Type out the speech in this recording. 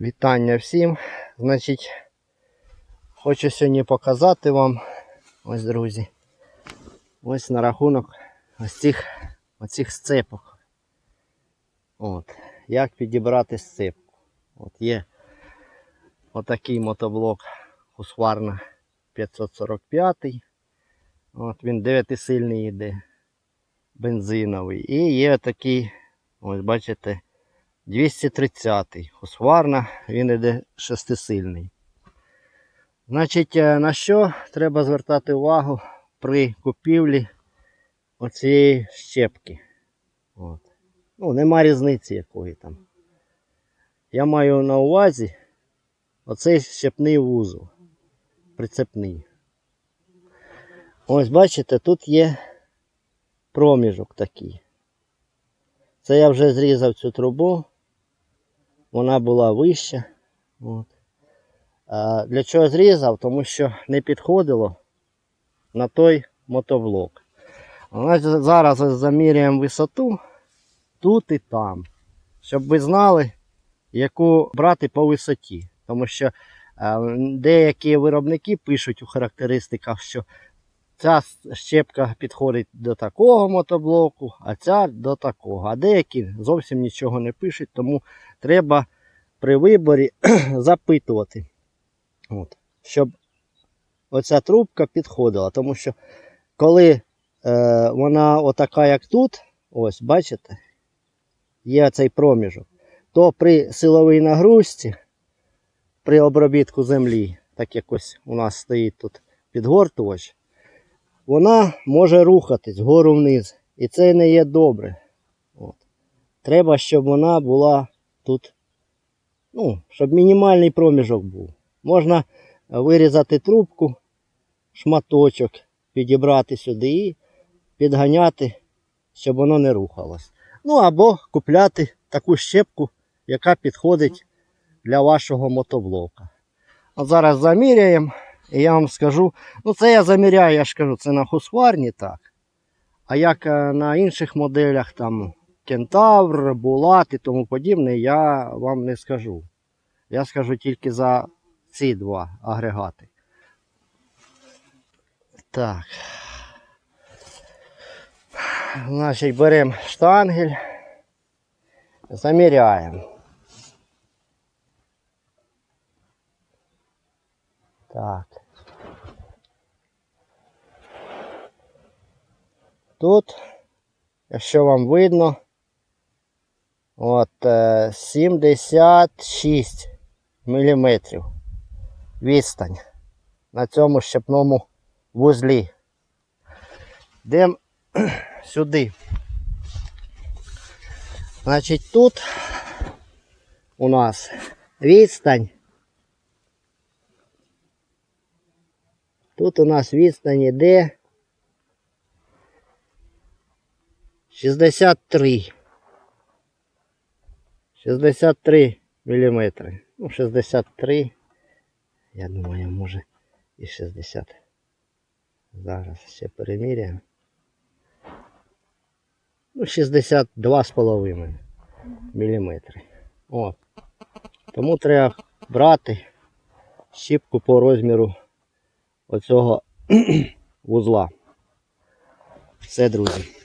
Вітання всім. Значить, хочу сьогодні показати вам, ось друзі, ось на рахунок ось цих, оцих сцепок. От, як підібрати сцепку. От є отакий мотоблок Husqvarna 545. От він 9-сильний йде, бензиновий. І є такий, ось бачите, 230-й Husqvarna, він іде шестисильний. Значить, е, на що треба звертати увагу при купівлі оцієї щепки. От. Ну, нема різниці якої там. Я маю на увазі оцей щепний вузол. Прицепний. Ось бачите, тут є проміжок такий. Це я вже зрізав цю трубу. Вона була вища. От. А для чого зрізав? Тому що не підходило на той мотоблок. Зараз заміряємо висоту тут і там. Щоб ви знали, яку брати по висоті. Тому що е, деякі виробники пишуть у характеристиках, що ця щепка підходить до такого мотоблоку, а ця до такого. А деякі зовсім нічого не пишуть, тому треба при виборі запитувати, От, щоб оця трубка підходила. Тому що коли е, вона отака, як тут, ось бачите, є цей проміжок, то при силовій нагрузці, при обробітку землі, так якось у нас стоїть тут підгортувач, вона може рухатись вгору вниз. І це не є добре. От. Треба, щоб вона була тут, ну, щоб мінімальний проміжок був. Можна вирізати трубку, шматочок, підібрати сюди і підганяти, щоб воно не рухалось. Ну або купляти таку щепку, яка підходить для вашого мотоблока. От зараз заміряємо. І я вам скажу, ну це я заміряю, я ж кажу, це на Husqvarna так. А як е, на інших моделях, там Кентавр, Булат і тому подібне, я вам не скажу. Я скажу тільки за ці два агрегати. Так. Значить, беремо штангель, заміряємо. Так. Тут, якщо вам видно, от е, 76 міліметрів відстань на цьому щепному вузлі. Йдемо сюди. Значить, тут у нас відстань. Тут у нас відстань іде 63. 63 міліметри. Ну, 63. Я думаю, може і 60. Зараз ще переміряємо. Ну, 62,5 міліметри. От. Тому треба брати щіпку по розміру оцього вузла. Все, друзі.